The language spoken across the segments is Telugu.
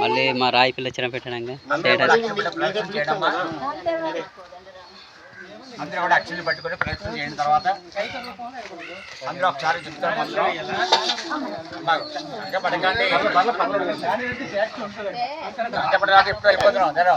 మళ్ళీ మా రాయి పిల్ల చిన్న పెట్టడానికి అందరూ కూడా అక్షింతలు ప్రదక్షిణ చేయడమ్మా అందరూ కూడా అక్షింతలు పట్టుకొని ప్రదక్షిణ చేయడం తర్వాత అందరూ ఒకసారి చెప్తారు మంత్రం బాగా. ఇంకా పడకండి అంటే పడరాక ఎప్పుడు వెళ్ళిపోతున్నాం అందరూ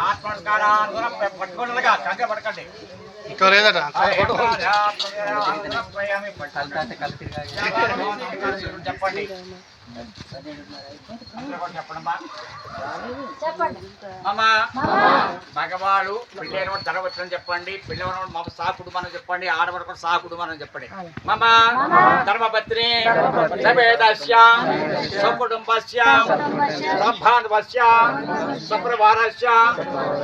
ఆత్మకారాలు పట్టుకోండి కంటే పడకండి ఇంకా లేదట చెప్పండి. అందరూ కూడా చెప్పండమ్మా అమ్మా మగవాడు పెళ్ళైన వాడు ధర వచ్చిన చెప్పండి పిల్లవాడు మా సా కుటుంబం చెప్పండి ఆడవాడు కూడా సా కుటుంబం చెప్పండి మమ ధర్మపత్ని సమేతస్య సకుటుంబస్య సంభాన్వస్య సప్రభారస్య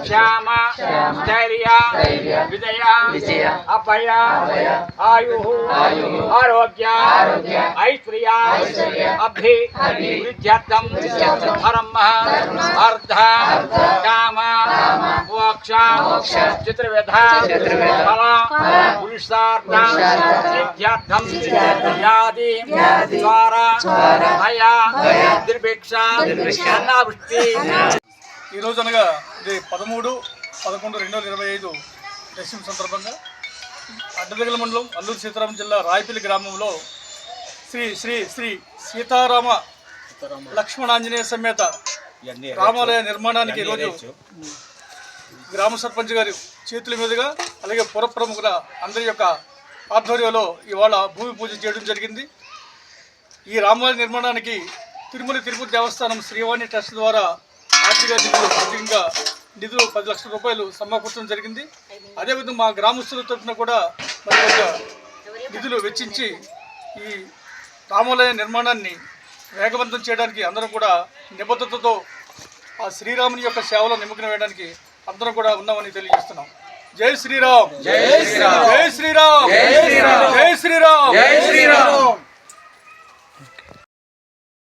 శ్యామ స్థైర్య విజయ విజయ అభయ ఆయు ఆరోగ్య ఐశ్వర్య అభి విద్యార్థం ధర్మ అర్థ కామ మోక్ష చిత్రవేధ ఫల పురుషార్థ సిద్ధ్యార్థం వ్యాధి ద్వార భయ దుర్భిక్ష అన్నావృష్టి ఈ రోజు అనగా ఇది పదమూడు పదకొండు రెండు వేల ఇరవై ఐదు దశమి సందర్భంగా అడ్డదగల మండలం అల్లూరు సీతారాం జిల్లా రాయపల్లి గ్రామంలో శ్రీ శ్రీ శ్రీ సీతారామ లక్ష్మణాంజనేయ సమేత రామాలయ నిర్మాణానికి ఈరోజు గ్రామ సర్పంచ్ గారి చేతుల మీదుగా అలాగే పుర ప్రముఖుల అందరి యొక్క ఆధ్వర్యంలో ఇవాళ భూమి పూజ చేయడం జరిగింది. ఈ రామాలయ నిర్మాణానికి తిరుమల తిరుపతి దేవస్థానం శ్రీవాణి ట్రస్ట్ ద్వారా ఆర్థిక నిధులు ప్రత్యేకంగా నిధులు పది లక్షల రూపాయలు సమకూర్చడం జరిగింది. అదేవిధంగా మా గ్రామస్తుల తరఫున కూడా మరి నిధులు వెచ్చించి ఈ రామాలయ నిర్మాణాన్ని వేగవంతం చేయడానికి అందరం కూడా నిబద్ధతతో ఆ శ్రీరాముని యొక్క సేవలో నిమగ్నం వేయడానికి అందరం కూడా ఉన్నామని తెలియజేస్తున్నాం. జై శ్రీరామ్. జై శ్రీరామ్. జై శ్రీరామ్ జై శ్రీరామ్